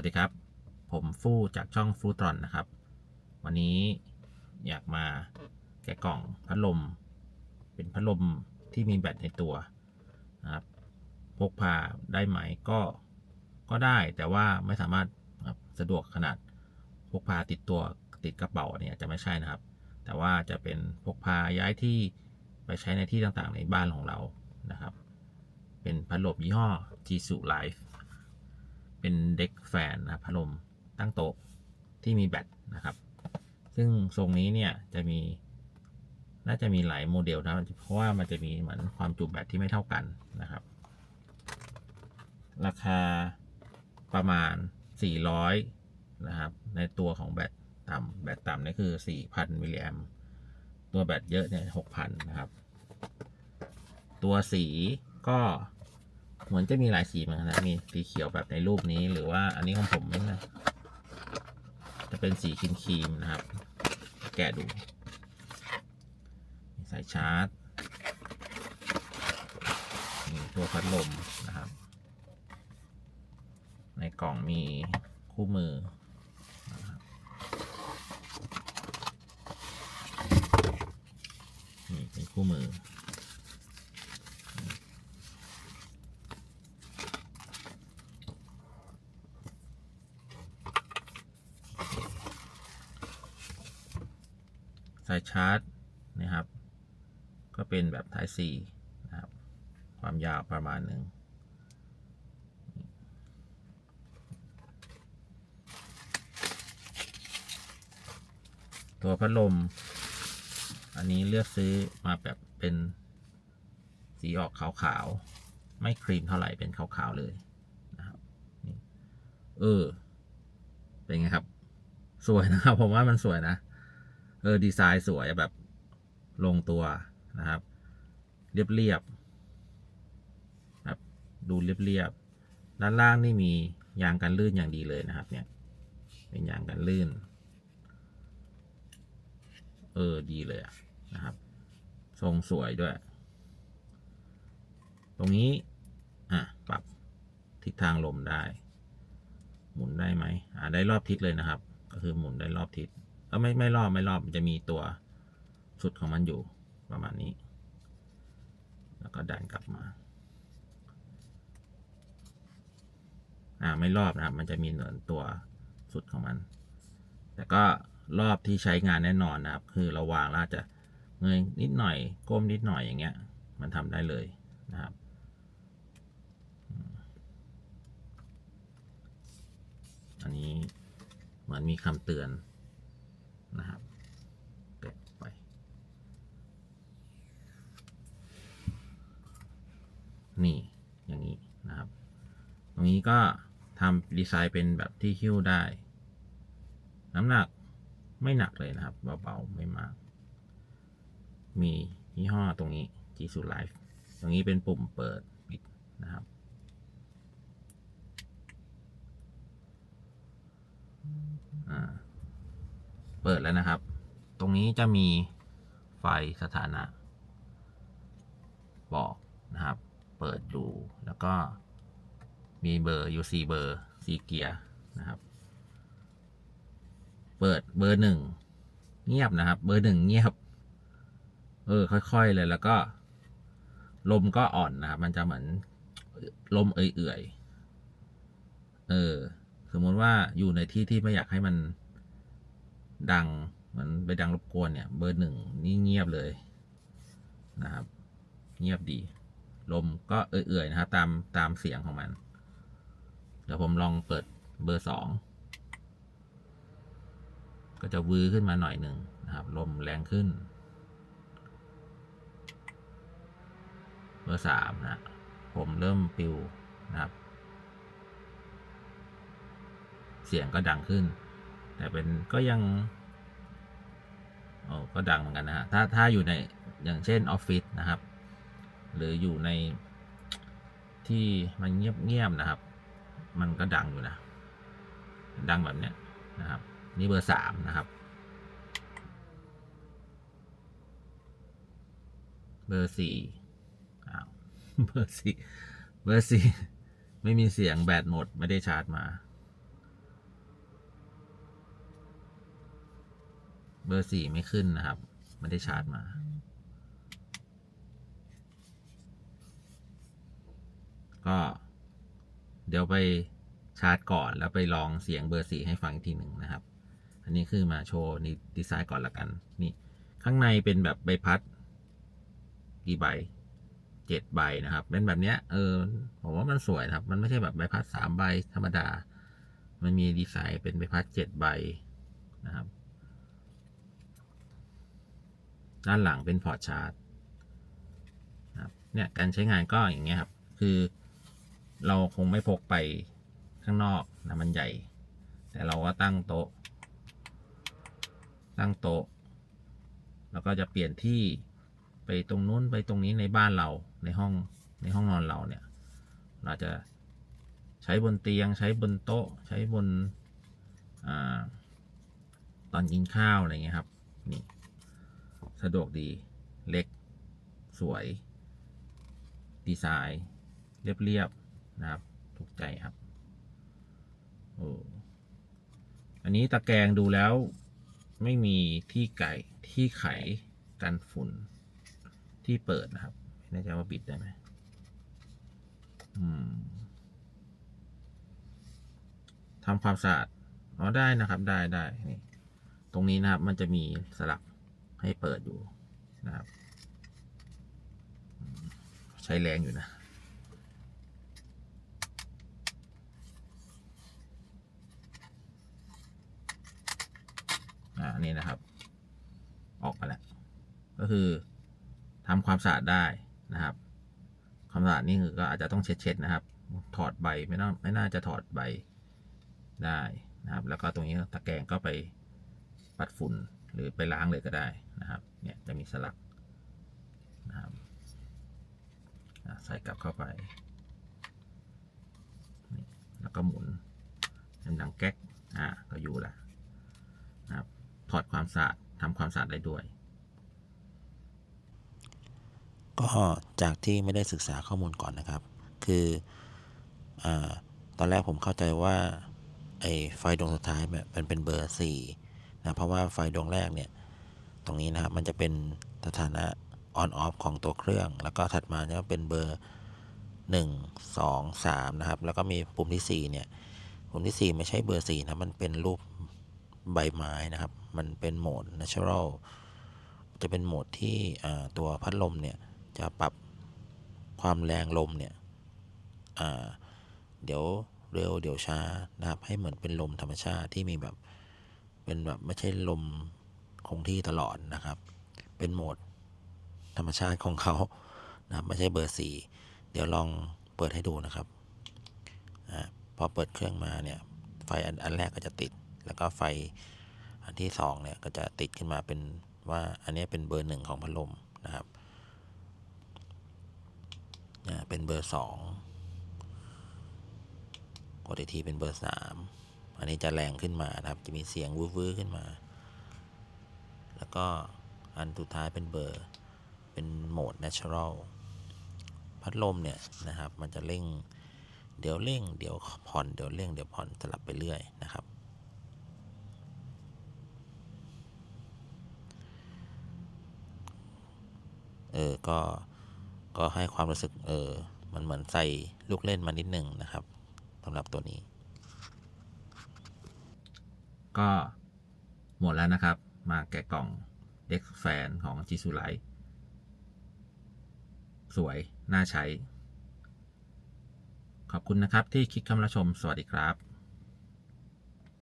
วัสดีครับ ผมฟู่จากช่องฟูตรอนนะครับ วันนี้อยากมาแกะกล่องพัดลม เป็นพัดลมที่มีแบตในตัวนะครับพกพาได้ไหมก็ก็ได้แต่ว่าไม่สามารถรสะดวกขนาดพกพาติดตัวติดกระเป๋าเนี่ยจะไม่ใช่นะครับ แต่ว่าจะเป็นพกพาย้ายที่ไปใช้ในที่ต่างๆ ในบ้านของเรานะครับ เป็นพัดลมยี่ห้อ Jisu Life เป็นเด็กแฟนนะพัดลมตั้งโต๊ะที่มีแบตนะครับ ซึ่งทรงนี้เนี่ยจะมีน่าจะมีหลายโมเดลนะเพราะว่ามันจะมีเหมือนความจุแบตที่ไม่เท่ากันนะครับ ราคาประมาณ 400 นะครับ ในตัวของแบตต่ำแบตต่ำนี่คือ 4,000 มิลลิแอมตัวแบตเยอะเนี่ย 6,000 นะครับ ตัวสีก็ เหมือนจะมีหลายสีเหมือนกันนะมีสีเขียวแบบในรูปนี้หรือว่าอันนี้ของผมนี่นะจะเป็นสีครีมครีมนะครับ แกะดูมีสายชาร์จมีตัวพัดลมนะครับ ในกล่องมีคู่มือนะครับนี่เป็นคู่มือ สายชาร์จนะครับ ก็เป็นแบบ Type C นะครับ ความยาวประมาณหนึ่งตัวพัดลม อันนี้เลือกซื้อมาแบบเป็นสีออกขาวๆ ไม่ครีมเท่าไหร่เป็นขาวๆเลยนะครับเออ เป็นไงครับ สวยนะครับ ผมว่ามันสวยนะ เออดีไซน์สวยแบบลงตัวนะครับ เรียบเรียบครับดูเรียบเรียบๆด้านล่างนี่มียางกันลื่นอย่างดีเลยนะครับ เนี่ย เป็นยางกันลื่น เออดีเลยนะครับ ทรงสวยด้วย ตรงนี้อะปรับทิศทางลมได้ หมุนได้ไหมอ่าได้รอบทิศเลยนะครับ ก็คือหมุนได้รอบทิศ เออไม่ไม่รอบไม่รอบมันจะมีตัวสุดของมันอยู่ประมาณนี้ แล้วก็ดันกลับมาอ่าไม่รอบนะครับ มันจะมีเหนือนตัวสุดของมัน แต่ก็รอบที่ใช้งานแน่นอนนะครับ คือเราวางแล้วอาจะเงยนิดหน่อย ก้มนิดหน่อยอย่างเงี้ย มันทำได้เลยนะครับ อันนี้เหมือนมีคำเตือน นะครับเก็บไป นี่อย่างนี้นะครับ ตรงนี้ก็ทำดีไซน์เป็นแบบที่หิ้วได้ น้ำหนักไม่หนักเลยนะครับ เบาๆ ไม่มาก มียี่ห้อตรงนี้ g s u Life ตรงนี้เป็นปุ่มเปิดปิดนะครับอ่า เปิดแล้วนะครับ ตรงนี้จะมีไฟสถานะ บอกนะครับ เปิดดูแล้วก็มีเบอร์อยู่สี่เบอร์สี่เกียร์นะครับ เปิดเบอร์หนึ่งเงียบนะครับ เบอร์หนึ่งเงียบ เออ ค่อยๆเลยแล้วก็ ลมก็อ่อนนะครับ มันจะเหมือนลมเอื่อยๆเออ สมมุติว่าอยู่ในที่ที่ไม่อยากให้มัน ดังเหมือนไปดังรบกวนเนี่ย เบอร์หนึ่งนี่เงียบเลยนะครับ เงียบดี ลมก็เอื่อยๆนะครับตามตามเสียงของมัน เดี๋ยวผมลองเปิดเบอร์สองก็จะวือขึ้นมาหน่อยหนึ่งนะครับ ลมแรงขึ้น เบอร์สามนะผมเริ่มปิวนะครับ เสียงก็ดังขึ้น แต่เป็นก็ยัง โอ้ก็ดังเหมือนกันนะฮะถ้าถ้าอยู่ในอย่างเช่นออฟฟิศนะครับ หรืออยู่ในที่มันเงียบๆนะครับ มันก็ดังอยู่นะ ดังแบบเนี้ยนะครับ นี่เบอร์สามนะครับ เบอร์สี่อ้าวเบอร์สี่เบอร์สี่ไม่มีเสียงแบตหมดไม่ได้ชาร์จมา เบอร์สี่ไม่ขึ้นนะครับ ไม่ได้ชาร์จมาก็เดี๋ยวไปชาร์จก่อนแล้วไปลองเสียงเบอร์สี่ให้ฟังอีกทีหนึ่งนะครับ อันนี้คือมาโชว์นี่ดีไซน์ก่อนละกัน นี่ ข้างในเป็นแบบใบพัด กี่ใบเจ็ดใบนะครับ เป็นแบบเนี้ยเออผมว่ามันสวยนะครับ มันไม่ใช่แบบใบพัดสามใบธรรมดา มันมีดีไซน์เป็นใบพัดเจ็ดใบนะครับ ด้านหลังเป็นพอร์ตชาร์จครับเนี่ยการใช้งานก็อย่างเงี้ยครับ คือเราคงไม่พกไปข้างนอกนะมันใหญ่ แต่เราก็ตั้งโต๊ะ ตั้งโต๊ะ แล้วก็จะเปลี่ยนที่ไปตรงนู้นไปตรงนี้ในบ้านเราในห้องในห้องนอนเราเนี่ย เราจะใช้บนเตียงใช้บนโต๊ะ ใช้บนอตอนกินข้าวอะไรเงี้ยครับนี่ สะดวกดี เล็ก สวย ดีไซน์ เรียบๆนะครับ ถูกใจครับ โอ้อันนี้ตะแกรงดูแล้วไม่มีที่ไก่ที่ไขกันฝุ่นที่เปิดนะครับไม่แน่ใจว่าปิดได้ไหมอืมทำความสะอาดอ๋อได้นะครับ ได้ได้นี่ ตรงนี้นะครับ มันจะมีสลัก ให้เปิดอยู่นะครับ ใช้แรงอยู่นะอ่านี่นะครับ ออกมาแล้ว ก็คือทำความสะอาดได้นะครับ ความสะอาดนี่คือก็อาจจะต้องเช็ดๆนะครับ ถอดใบไม่น่าไม่น่าจะถอดใบได้นะครับ แล้วก็ตรงนี้ตะแกรงก็ไปปัดฝุ่นหรือไปล้างเลยก็ได้ นะครับ เนี่ยจะมีสลักนะครับใส่กลับเข้าไป แล้วก็หมุนเป็นดังแก๊ก อ่า ก็อยู่ละนะครับ ถอดความสะอาดทำความสะอาดได้ด้วย ก็จากที่ไม่ได้ศึกษาข้อมูลก่อนนะครับ คืออตอนแรกผมเข้าใจว่าไอ้ไฟดวงสุดท้ายเนี่ยมันเป็นเบอร์สี่นะ เพราะว่าไฟดวงแรกเนี่ย ตรงนี้นะครับ มันจะเป็นสถานะ on off ของตัวเครื่อง แล้วก็ถัดมาเนี่ยเป็นเบอร์หนึ่งสองสามนะครับ แล้วก็มีปุ่มที่สี่เนี่ย ปุ่มที่สี่ไม่ใช่เบอร์สี่นะ มันเป็นรูปใบไม้นะครับ มันเป็นโหมด natural จะเป็นโหมดที่ตัวพัดลมเนี่ย จะปรับความแรงลมเนี่ยเดี๋ยวเร็วเดี๋ยวช้านะครับ ให้เหมือนเป็นลมธรรมชาติที่มีแบบเป็นแบบไม่ใช่ลม คงที่ตลอดนะครับ เป็นโหมดธรรมชาติของเขานะครับไม่ใช่เบอร์สี่เดี๋ยวลองเปิดให้ดูนะครับอาพอเปิดเครื่องมาเนี่ย ไฟอันอันแรกก็จะติด แล้วก็ไฟอันที่สองเนี่ยก็จะติดขึ้นมาเป็นว่าอันนี้เป็นเบอร์หนึ่งของพัดลมนะครับอ่าเป็นเบอร์สองกดอีกทีเป็นเบอร์สามอันนี้จะแรงขึ้นมานะครับ จะมีเสียงวื้อๆขึ้นมา แล้วก็อันสุดท้ายเป็นเบอร์ เป็นโหมด natural พัดลมเนี่ยนะครับมันจะเร่ง เดี๋ยวเร่ง เดี๋ยวผ่อน เดี๋ยวเร่ง เดี๋ยวผ่อนสลับไปเรื่อยนะครับ เออ ก็ ก็ให้ความรู้สึก เออ มันเหมือนใส่ลูกเล่นมานิดหนึ่งนะครับสำหรับตัวนี้ ก็หมดแล้วนะครับ มาแกะกล่องเด็กแฟนของจีซูไลสวย น่าใช้ ขอบคุณนะครับที่คลิกเข้ามารับชม สวัสดีครับ